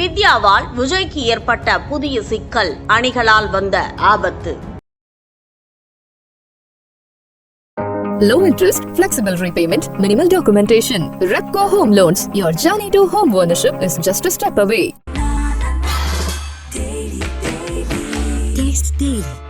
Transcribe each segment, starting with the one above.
வித்யாவால் விஜய்க்கு ஏற்பட்ட புதிய சிக்கல் அணிகளால் வந்த ஆபத்து Low interest, flexible repayment, minimal documentation. Repco Home Loans. Your journey to home ownership is just a step away. Taste Daily. Taste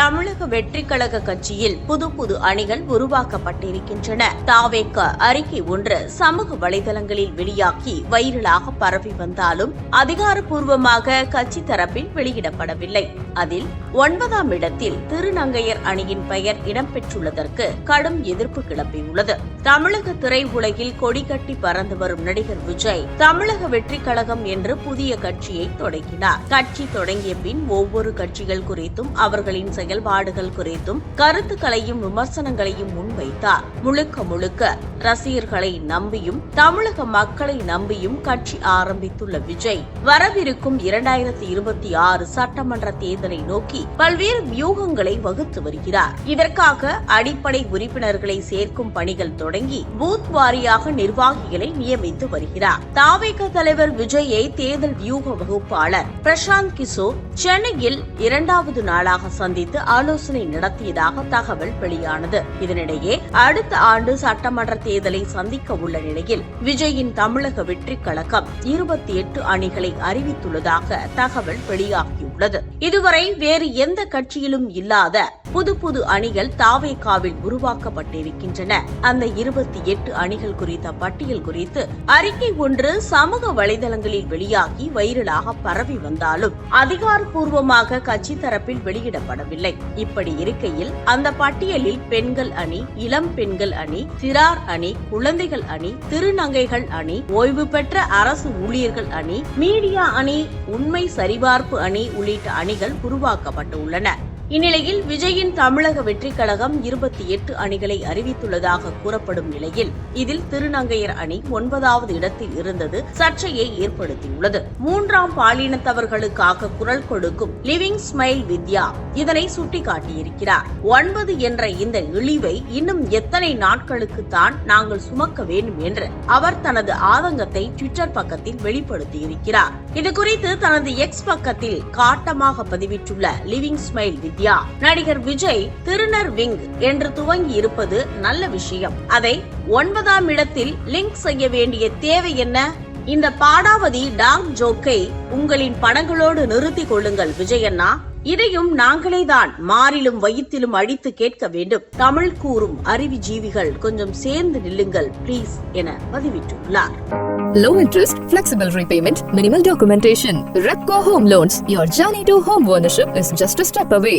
தமிழக வெற்றி கழக கட்சியில் புது புது அணிகள் உருவாக்கப்பட்டிருக்கின்றன. தாவேக்க அறிக்கை ஒன்று சமூக வலைதளங்களில் வெளியாகி வைரலாக பரவி வந்தாலும் அதிகாரப்பூர்வமாக கட்சி தரப்பில் வெளியிடப்படவில்லை. அதில் ஒன்பதாம் இடத்தில் திருநங்கையர் அணியின் பெயர் இடம்பெற்றுள்ளதற்கு கடும் எதிர்ப்பு கிளம்பியுள்ளது. தமிழக திரையுலகில் கொடிகட்டி பறந்து வரும் நடிகர் விஜய் தமிழக வெற்றி கழகம் என்று புதிய கட்சியை தொடங்கினார். கட்சி தொடங்கிய பின் ஒவ்வொரு கட்சிகள் குறித்தும் அவர்களின் செயல்பாடுகள் குறித்தும் கருத்துக்களையும் விமர்சனங்களையும் முன்வைத்தார். முழுக்க முழுக்க ரசிகர்களை நம்பியும் தமிழக மக்களை நம்பியும் கட்சி ஆரம்பித்துள்ள விஜய் வரவிருக்கும் இரண்டாயிரத்தி இருபத்தி ஆறு சட்டமன்ற தேர்தலை நோக்கி பல்வேறு வியூகங்களை வகுத்து வருகிறார். இதற்காக அடிப்படை உறுப்பினர்களை சேர்க்கும் பணிகள் தொடங்கி பூத் வாரியாக நிர்வாகிகளை நியமித்து வருகிறார். தாவேக தலைவர் விஜயை தேர்தல் வியூக வகுப்பாளர் பிரசாந்த் கிஷோர் சென்னையில் இரண்டாவது நாளாக சந்தித்து ஆலோசனை நடத்தியதாக தகவல் வெளியானது. இதனிடையே அடுத்த ஆண்டு சட்டமன்ற தேர்தலை சந்திக்க உள்ள நிலையில் விஜயின் தமிழக வெற்றி கழகம் இருபத்தி எட்டு அணிகளை அறிவித்துள்ளதாக தகவல் வெளியாகியுள்ளது. இதுவரை வேறு எந்த கட்சியிலும் இல்லாத புது புது அணிகள் தாவேகாவில் உருவாக்கப்பட்டிருக்கின்றன. அந்த இருபத்தி எட்டு அணிகள் குறித்த பட்டியல் குறித்து அறிக்கை ஒன்று சமூக வலைதளங்களில் வெளியாகி வைரலாக பரவி வந்தாலும் அதிகாரப்பூர்வமாக கட்சி தரப்பில் வெளியிடப்படவில்லை. இப்படி இருக்கையில் அந்த பட்டியலில் பெண்கள் அணி இளம் பெண்கள் அணி சிறார் அணி குழந்தைகள் அணி திருநங்கைகள் அணி ஓய்வு பெற்ற அரசு ஊழியர்கள் அணி மீடியா அணி உண்மை சரிபார்ப்பு அணி உள்ளிட்ட அணிகள் உருவாக்கப்பட்டுள்ளன இந்நிலையில் விஜயின் தமிழக வெற்றிக் கழகம் இருபத்தி எட்டு அணிகளை அறிவித்துள்ளதாக கூறப்படும் நிலையில் இதில் திருநங்கையர் அணி ஒன்பதாவது இடத்தில் இருந்தது சர்ச்சையை ஏற்படுத்தியுள்ளது. மூன்றாம் பாலினத்தவர்களுக்காக குரல் கொடுக்கும் லிவிங் ஸ்மைல் வித்யா இதனை சுட்டிக்காட்டியிருக்கிறார். ஒன்பது என்ற இந்த இழிவை இன்னும் எத்தனை நாட்களுக்கு தான் நாங்கள் சுமக்க வேண்டும் என்று அவர் தனது ஆதங்கத்தை ட்விட்டர் பக்கத்தில் வெளிப்படுத்தியிருக்கிறார். இதுகுறித்து தனது எக்ஸ் பக்கத்தில் காட்டமாக பதிவிட்டுள்ள லிவிங் ஸ்மைல் வித்யா நடிகர் விஜய் திருநர் விங் என்று துவங்கி இருப்பது நல்ல விஷயம். அதை ஒன்பதாம் இடத்தில் லிங்க் செய்ய வேண்டிய தேவை என்ன? இந்த பாடாவதி டாங் ஜோக்கை உங்களின் படங்களோடு நிறுத்திக் கொள்ளுங்கள் விஜயண்ணா இதையும் நாங்களே தான் மாறிலும் வயிற்றிலும் அடித்து கேட்க வேண்டும் தமிழ் கூறும் அறிவுஜீவிகள் கொஞ்சம் சேர்ந்து நில்லுங்கள் ப்ளீஸ் என பதிவிட்டுள்ளார் Low interest, flexible repayment, minimal documentation. Repco Home Loans. Your journey to home ownership is just a step away.